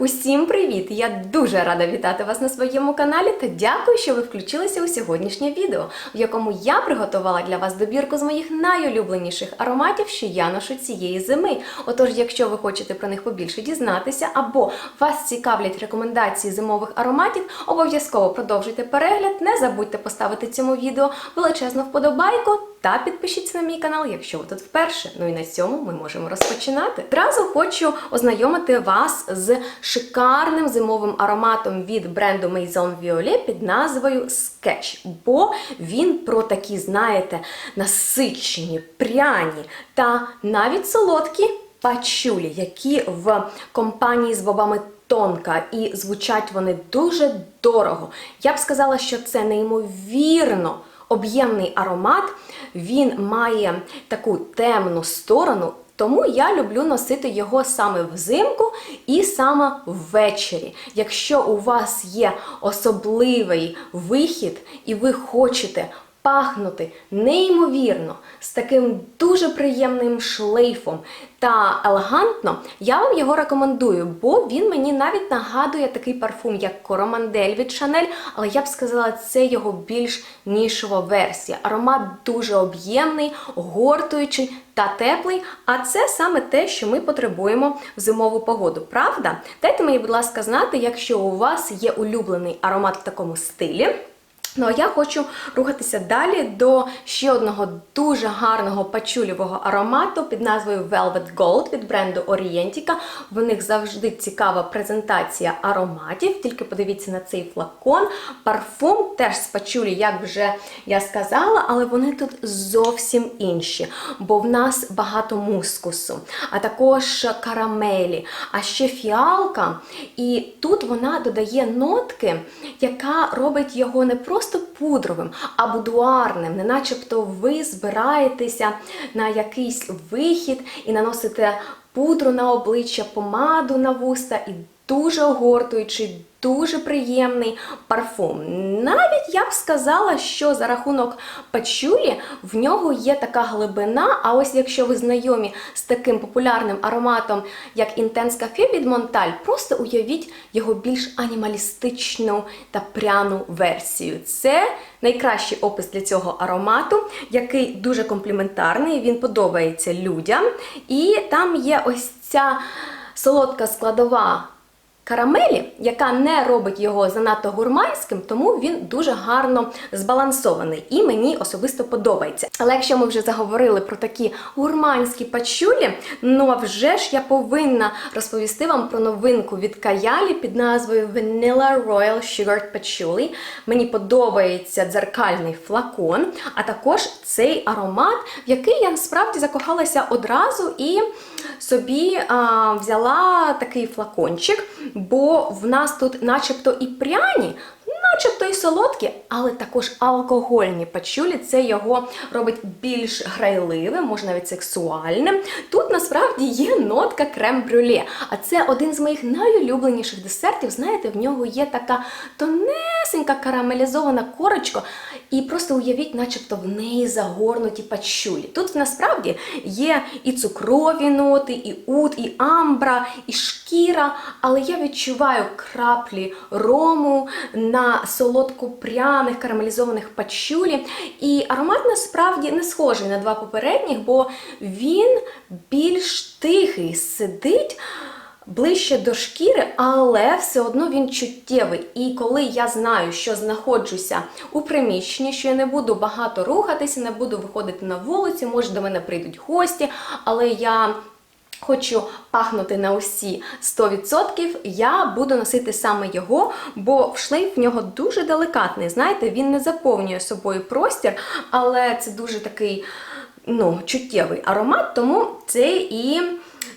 Усім привіт! Я дуже рада вітати вас на своєму каналі та дякую, що ви включилися у сьогоднішнє відео, в якому я приготувала для вас добірку з моїх найулюбленіших ароматів, що я ношу цієї зими. Отож, якщо ви хочете про них побільше дізнатися, або вас цікавлять рекомендації зимових ароматів, обов'язково продовжуйте перегляд. Не забудьте поставити цьому відео величезну вподобайку. Та підпишіться на мій канал, якщо ви тут вперше. Ну і на цьому ми можемо розпочинати. Одразу хочу ознайомити вас з шикарним зимовим ароматом від бренду Maison Violet під назвою Sketch. Бо він про такі, знаєте, насичені, пряні та навіть солодкі пачулі, які в компанії з бобами тонка і звучать вони дуже дорого. Я б сказала, що це неймовірно об'ємний аромат, він має таку темну сторону. Тому я люблю носити його саме взимку і саме ввечері. Якщо у вас є особливий вихід і ви хочете пахнути неймовірно з таким дуже приємним шлейфом та елегантно, я вам його рекомендую, бо він мені навіть нагадує такий парфум, як Коромандель від Chanel, але я б сказала, це його більш нішова версія. Аромат дуже об'ємний, гортуючий та теплий. А це саме те, що ми потребуємо в зимову погоду. Правда? Дайте мені, будь ласка, знати, якщо у вас є улюблений аромат в такому стилі. Ну а я хочу рухатися далі до ще одного дуже гарного пачулівого аромату під назвою Velvet Gold від бренду Orientica. В них завжди цікава презентація ароматів. Тільки подивіться на цей флакон. Парфум теж з пачулі, як вже я сказала, але вони тут зовсім інші. Бо в нас багато мускусу, а також карамелі, а ще фіалка. І тут вона додає нотки, яка робить його не просто просто пудровим, а будуарним, не начебто ви збираєтеся на якийсь вихід і наносите пудру на обличчя, помаду на вуста і дуже огортуючий, дуже приємний парфум. Навіть я б сказала, що за рахунок пачулі в нього є така глибина. А ось якщо ви знайомі з таким популярним ароматом, як Intense Cafe від Монталь, просто уявіть його більш анімалістичну та пряну версію. Це найкращий опис для цього аромату, який дуже компліментарний, він подобається людям. І там є ось ця солодка складова карамелі, яка не робить його занадто гурманським, тому він дуже гарно збалансований і мені особисто подобається. Але якщо ми вже заговорили про такі гурманські пачулі, ну а вже ж я повинна розповісти вам про новинку від Каялі під назвою Vanilla Royal Sugared Patchouli. Мені подобається дзеркальний флакон, а також цей аромат, в який я насправді закохалася одразу і собі а, взяла такий флакончик бо в нас тут начебто і пряні, начебто і солодкі, але також алкогольні пачулі. Це його робить більш грайливим, можна навіть сексуальним. Тут насправді є нотка крем-брюле. А це один з моїх найулюбленіших десертів. Знаєте, в нього є така тонесенька карамелізована корочка. І просто уявіть, начебто в неї загорнуті пачулі. Тут насправді є і цукрові ноти, і ут, і амбра, і шкіра, але я відчуваю краплі рому на солодко-пряних карамелізованих пачулі. І аромат насправді не схожий на два попередніх, бо він більш тихий, сидить. Ближче до шкіри, але все одно він чуттєвий. І коли я знаю, що знаходжуся у приміщенні, що я не буду багато рухатися, не буду виходити на вулицю, може до мене прийдуть гості, але я хочу пахнути на усі 100%, я буду носити саме його, бо шлейф в нього дуже деликатний. Знаєте, він не заповнює собою простір, але це дуже такий ну, чуттєвий аромат, тому це і.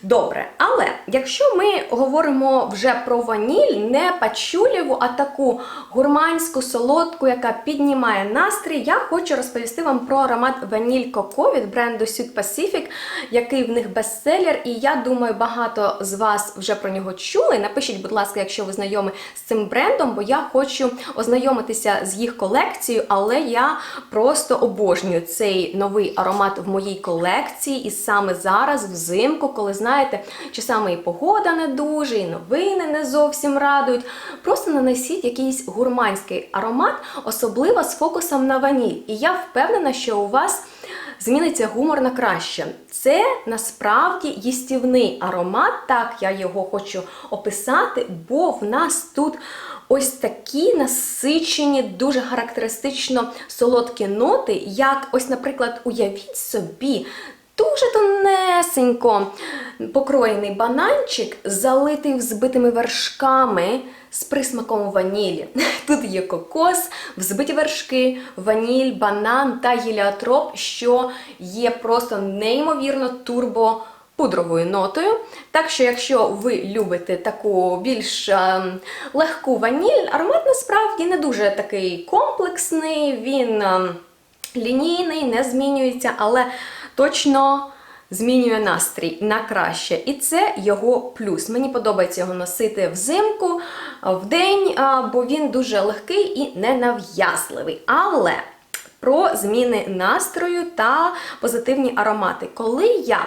Добре, але якщо ми говоримо вже про ваніль, не пачулєву, а таку гурманську, солодку, яка піднімає настрій, я хочу розповісти вам про аромат Ваніль Коко від бренду Sud Pacific, який в них бестселер, і я думаю, багато з вас вже про нього чули. Напишіть, будь ласка, якщо ви знайомі з цим брендом, бо я хочу ознайомитися з їх колекцією, але я просто обожнюю цей новий аромат в моїй колекції, і саме зараз, взимку, коли ви знаєте, часами і погода не дуже, і новини не зовсім радують. Просто нанесіть якийсь гурманський аромат, особливо з фокусом на ваніль. І я впевнена, що у вас зміниться гумор на краще. Це насправді їстівний аромат, так я його хочу описати, бо в нас тут ось такі насичені, дуже характеристично солодкі ноти, як ось, наприклад, уявіть собі. Дуже тонесенько покроєний бананчик, залитий взбитими вершками з присмаком ванілі. Тут є кокос, взбиті вершки, ваніль, банан та гіліотроп, що є просто неймовірно турбо. Пудровою нотою. Так що, якщо ви любите таку більш е, легку ваніль, аромат насправді не дуже такий комплексний, він е, лінійний, не змінюється, але точно змінює настрій на краще. І це його плюс. Мені подобається його носити взимку, в день, бо він дуже легкий і ненав'язливий. Але про зміни настрою та позитивні аромати. Коли я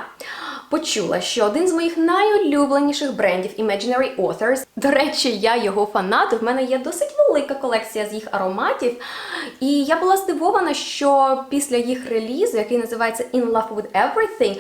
почула, що один з моїх найулюбленіших брендів Imaginary Authors, до речі, я його фанат, в мене є досить велика колекція з їх ароматів. І я була здивована, що після їх релізу, який називається In Love with Everything,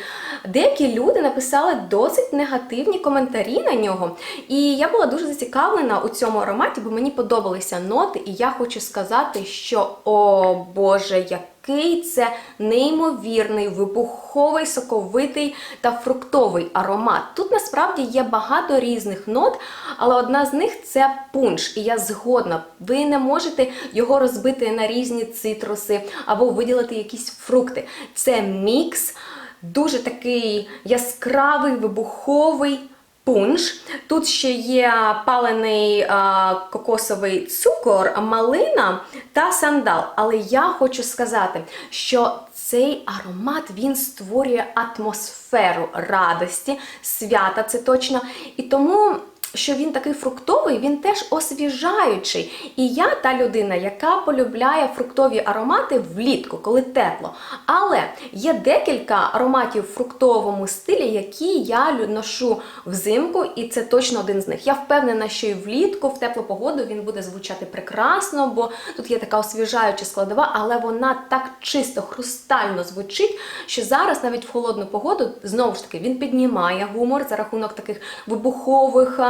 деякі люди написали досить негативні коментарі на нього. І я була дуже зацікавлена у цьому ароматі, бо мені подобалися ноти, і я хочу сказати, що о Боже, як який це неймовірний, вибуховий, соковитий та фруктовий аромат. Тут насправді є багато різних нот, але одна з них це пунш. І я згодна, ви не можете його розбити на різні цитруси або виділити якісь фрукти. Це мікс, дуже такий яскравий, вибуховий пунш. Тут ще є палений а, кокосовий цукор, малина та сандал. Але я хочу сказати, що цей аромат він створює атмосферу радості, свята, це точно. І тому що він такий фруктовий, він теж освіжаючий. І я та людина, яка полюбляє фруктові аромати влітку, коли тепло. Але є декілька ароматів в фруктовому стилі, які я ношу взимку, і це точно один з них. Я впевнена, що і влітку, в теплу погоду він буде звучати прекрасно, бо тут є така освіжаюча складова, але вона так чисто, хрустально звучить, що зараз навіть в холодну погоду знову ж таки він піднімає гумор за рахунок таких вибухових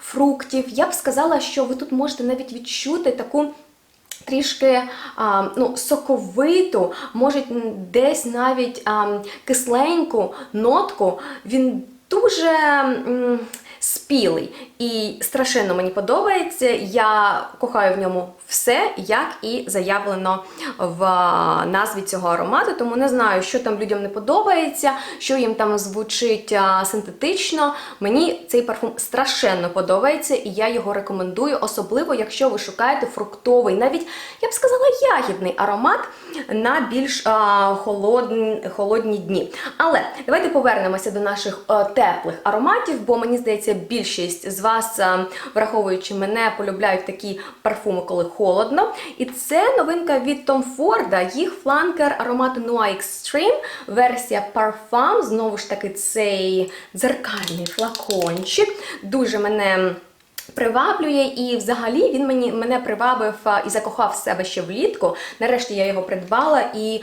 фруктів. Я б сказала, що ви тут можете навіть відчути таку. Трішки а, ну, соковиту, може десь навіть а, кисленьку нотку. Він дуже м, спілий і страшенно мені подобається. Я кохаю в ньому все, як і заявлено в назві цього аромату, тому не знаю, що там людям не подобається, що їм там звучить синтетично. Мені цей парфум страшенно подобається, і я його рекомендую, особливо, якщо ви шукаєте фруктовий, навіть я б сказала, ягідний аромат на більш а, холодні, холодні дні. Але давайте повернемося до наших а, теплих ароматів, бо мені здається, більшість з вас, а, враховуючи мене, полюбляють такі парфуми, коли холодно. І це новинка від Tom Ford, їх фланкер аромату Noir Extreme, версія Parfum. Знову ж таки, цей дзеркальний флакончик. Дуже мене. Приваблює, і взагалі він мені мене привабив і закохав в себе ще влітку. Нарешті я його придбала і.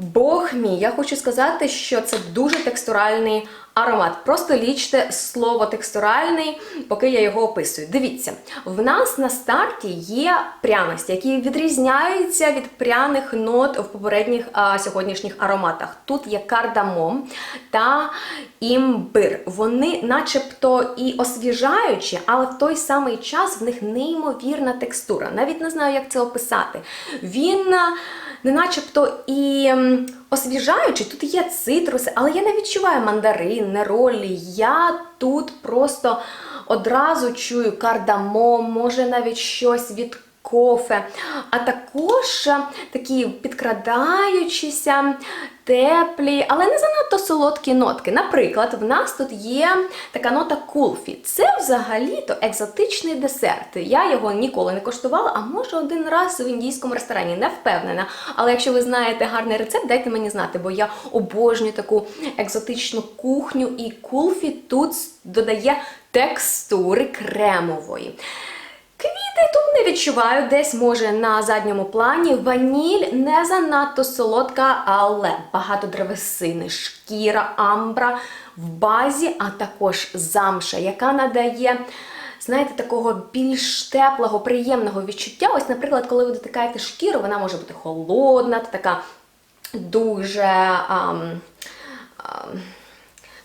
Бог мій, я хочу сказати, що це дуже текстуральний аромат. Просто лічте слово текстуральний, поки я його описую. Дивіться, в нас на старті є пряності, які відрізняються від пряних нот в попередніх а, сьогоднішніх ароматах. Тут є кардамом та імбир. Вони начебто і освіжаючі, але в той самий час в них неймовірна текстура. Навіть не знаю, як це описати. Він не начебто і освіжаючий, тут є цитруси, але я не відчуваю мандарин, неролі. Я тут просто одразу чую кардамом, може навіть щось від кофе, а також е, такі підкрадаючіся, теплі, але не занадто солодкі нотки. Наприклад, в нас тут є така нота кулфі. Це взагалі-то екзотичний десерт. Я його ніколи не коштувала, а може один раз в індійському ресторані, не впевнена. Але якщо ви знаєте гарний рецепт, дайте мені знати, бо я обожнюю таку екзотичну кухню, і кулфі тут додає текстури кремової. Квіти тут не відчуваю, десь може на задньому плані. Ваніль не занадто солодка, але багато древесини, шкіра, амбра в базі, а також замша, яка надає. Знаєте, такого більш теплого, приємного відчуття. Ось, наприклад, коли ви дотикаєте шкіру, вона може бути холодна, така дуже. Ам, ам,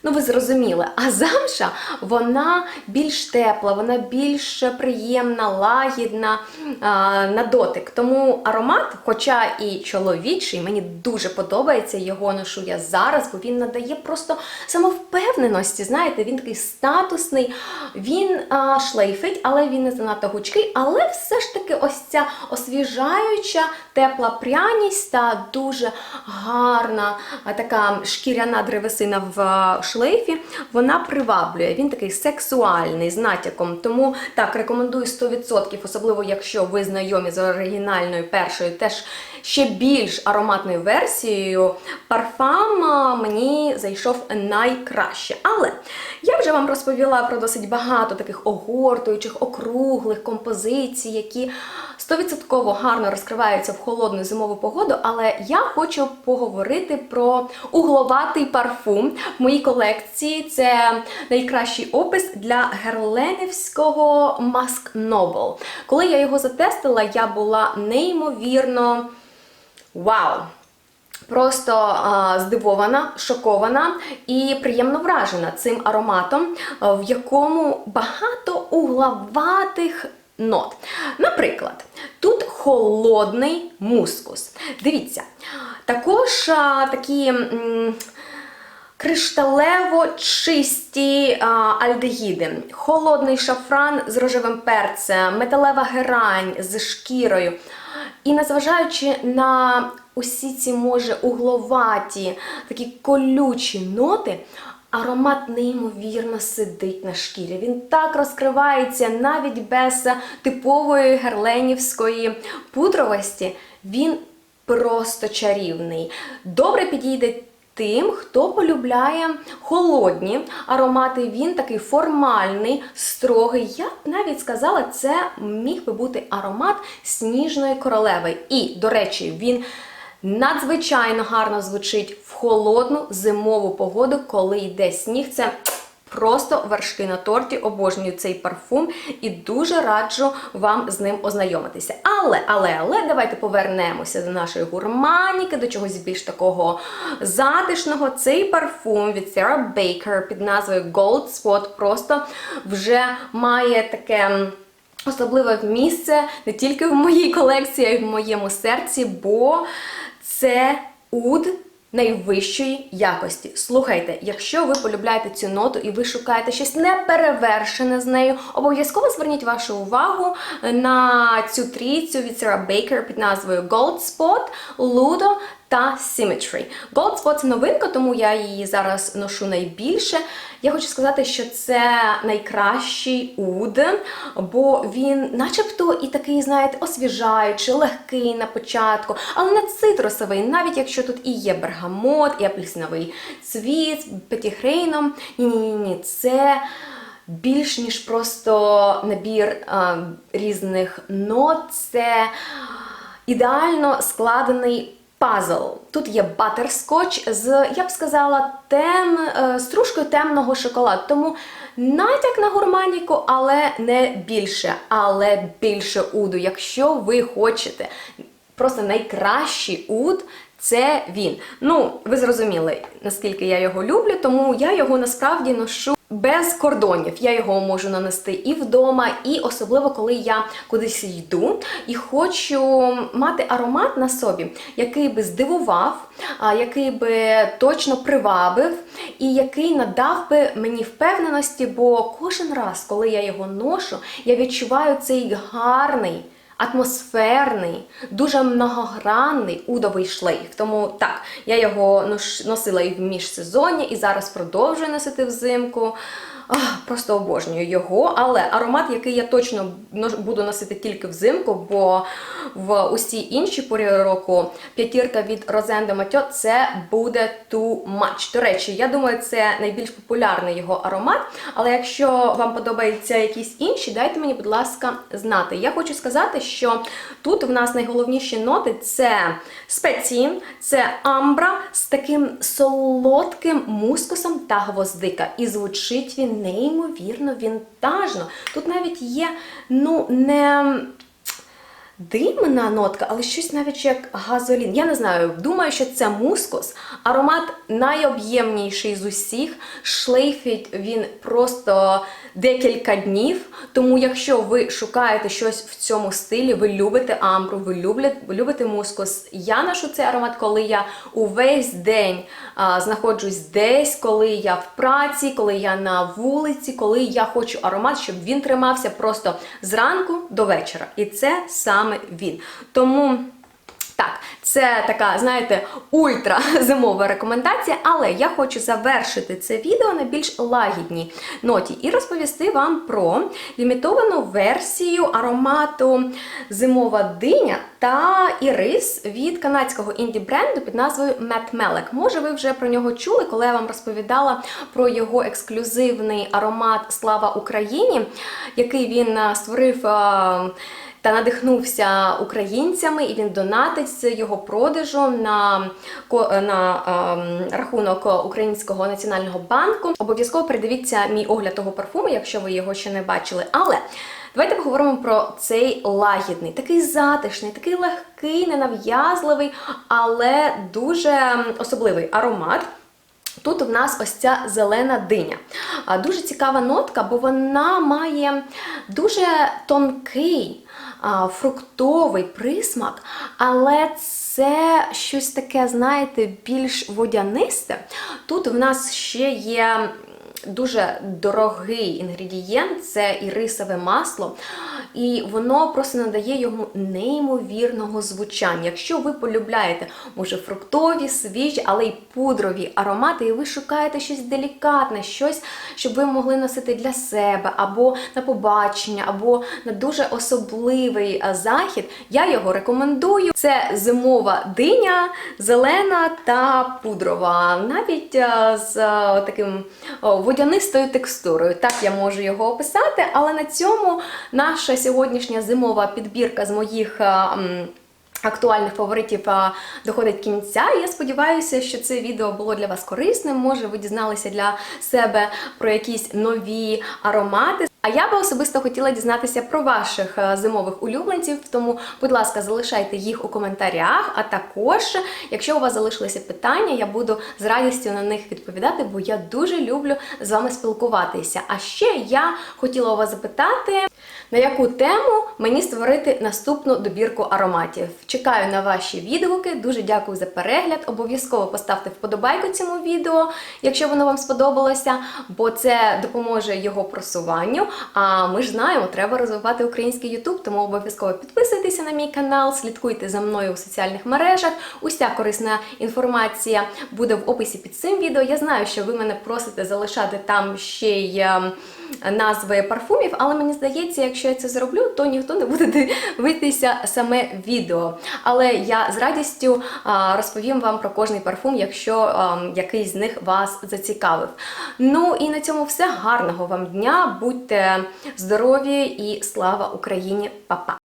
Ну, ви зрозуміли, а замша вона більш тепла, вона більш приємна, лагідна а, на дотик. Тому аромат, хоча і чоловічий, мені дуже подобається його ношу я зараз, бо він надає просто самовпевненості. Знаєте, він такий статусний, він а, шлейфить, але він не занадто гучкий. Але все ж таки, ось ця освіжаюча, тепла пряність та дуже гарна така шкіряна древесина в а, шлейфі, вона приваблює. Він такий сексуальний з натяком. Тому так рекомендую 100%, особливо якщо ви знайомі з оригінальною першою, теж ще більш ароматною версією. Парфам мені зайшов найкраще. Але я вже вам розповіла про досить багато таких огортуючих, округлих композицій, які 100% гарно розкриваються в холодну зимову погоду, але я хочу поговорити про угловатий парфум в моїй колекції. Це найкращий опис для герленівського Mask Noble. Коли я його затестила, я була неймовірно вау! Просто а, здивована, шокована і приємно вражена цим ароматом, в якому багато угловатих нот. Наприклад, тут холодний мускус. Дивіться, також а, такі. м, Кришталево чисті а, альдегіди, холодний шафран з рожевим перцем, металева герань з шкірою. І незважаючи на усі ці, може, угловаті, такі колючі ноти, аромат неймовірно сидить на шкірі. Він так розкривається навіть без типової герленівської пудровості. Він просто чарівний. Добре підійде тим, хто полюбляє холодні аромати. Він такий формальний, строгий. Я б навіть сказала, це міг би бути аромат сніжної королеви. І, до речі, він надзвичайно гарно звучить в холодну зимову погоду, коли йде сніг. Це Просто вершки на торті, обожнюю цей парфум і дуже раджу вам з ним ознайомитися. Але, але, але, давайте повернемося до нашої гурманіки, до чогось більш такого затишного. Цей парфум від Sarah Baker під назвою Gold Spot просто вже має таке. Особливе місце не тільки в моїй колекції, а й в моєму серці, бо це уд найвищої якості. Слухайте, якщо ви полюбляєте цю ноту і ви шукаєте щось неперевершене з нею, обов'язково зверніть вашу увагу на цю трійцю від Sarah Baker під назвою Gold Spot, Ludo та Symmetry. Gold Spot – це новинка, тому я її зараз ношу найбільше. Я хочу сказати, що це найкращий уд, бо він начебто і такий, знаєте, освіжаючий, легкий на початку, але не цитрусовий, навіть якщо тут і є бергамот, і апельсиновий цвіт петіхрейном. Ні-ні, ні, це більш ніж просто набір а, різних нот. Це ідеально складений пазл. Тут є батерскотч з, я б сказала, тем, е, стружкою темного шоколаду. Тому натяк на гурманіку, але не більше, але більше уду. Якщо ви хочете просто найкращий уд. Це він. Ну, ви зрозуміли, наскільки я його люблю, тому я його насправді ношу без кордонів. Я його можу нанести і вдома, і особливо, коли я кудись йду і хочу мати аромат на собі, який би здивував, який би точно привабив, і який надав би мені впевненості, бо кожен раз, коли я його ношу, я відчуваю цей гарний атмосферний, дуже многогранний удовий шлейф. Тому так, я його носила і в міжсезонні, і зараз продовжую носити взимку. Ах, Просто обожнюю його, але аромат, який я точно буду носити тільки взимку, бо в усі інші пори року п'ятірка від Розен де Матьо це буде too much. До речі, я думаю, це найбільш популярний його аромат. Але якщо вам подобаються якісь інші, дайте мені, будь ласка, знати. Я хочу сказати, що тут в нас найголовніші ноти це спеції, це амбра з таким солодким мускусом та гвоздика. І звучить він неймовірно вінтажно. Тут навіть є, ну, не димна нотка, але щось навіть як газолін. Я не знаю, думаю, що це мускус. Аромат найоб'ємніший з усіх. Шлейфить він просто декілька днів. Тому, якщо ви шукаєте щось в цьому стилі, ви любите амбру, ви любите, любите мускус. Я ношу цей аромат, коли я увесь день а, знаходжусь десь, коли я в праці, коли я на вулиці, коли я хочу аромат, щоб він тримався просто зранку до вечора. І це саме він. Тому. Так, це така, знаєте, ультра зимова рекомендація, але я хочу завершити це відео на більш лагідній ноті і розповісти вам про лімітовану версію аромату зимова диня та ірис від канадського інді-бренду під назвою Matt Melek. Може, ви вже про нього чули, коли я вам розповідала про його ексклюзивний аромат Слава Україні, який він створив. Та надихнувся українцями, і він донатить з його продажу на, на ем, рахунок Українського національного банку. Обов'язково передивіться мій огляд того парфуму, якщо ви його ще не бачили. Але давайте поговоримо про цей лагідний, такий затишний, такий легкий, ненав'язливий, але дуже ем, особливий аромат. Тут в нас ось ця зелена диня. Дуже цікава нотка, бо вона має дуже тонкий фруктовий присмак, але це щось таке, знаєте, більш водянисте. Тут в нас ще є дуже дорогий інгредієнт це ірисове масло. І воно просто надає йому неймовірного звучання. Якщо ви полюбляєте, може, фруктові, свіжі, але й пудрові аромати, і ви шукаєте щось делікатне, щось, щоб ви могли носити для себе, або на побачення, або на дуже особливий захід, я його рекомендую. Це зимова диня, зелена та пудрова, навіть з таким о, водянистою текстурою. Так я можу його описати, але на цьому наша сьогоднішня зимова підбірка з моїх. Актуальних фаворитів доходить кінця. І я сподіваюся, що це відео було для вас корисним. Може, ви дізналися для себе про якісь нові аромати. А я би особисто хотіла дізнатися про ваших е, зимових улюбленців, тому, будь ласка, залишайте їх у коментарях. А також, якщо у вас залишилися питання, я буду з радістю на них відповідати, бо я дуже люблю з вами спілкуватися. А ще я хотіла у вас запитати, на яку тему мені створити наступну добірку ароматів. Чекаю на ваші відгуки. Дуже дякую за перегляд. Обов'язково поставте вподобайку цьому відео, якщо воно вам сподобалося, бо це допоможе його просуванню. А ми ж знаємо, треба розвивати український YouTube, тому обов'язково підписуйтеся на мій канал, слідкуйте за мною у соціальних мережах. Уся корисна інформація буде в описі під цим відео. Я знаю, що ви мене просите залишати там ще й. ем, Назви парфумів, але мені здається, якщо я це зроблю, то ніхто не буде дивитися саме відео. Але я з радістю розповім вам про кожний парфум, якщо якийсь з них вас зацікавив. Ну і на цьому все. Гарного вам дня, будьте здорові і слава Україні, Па-па!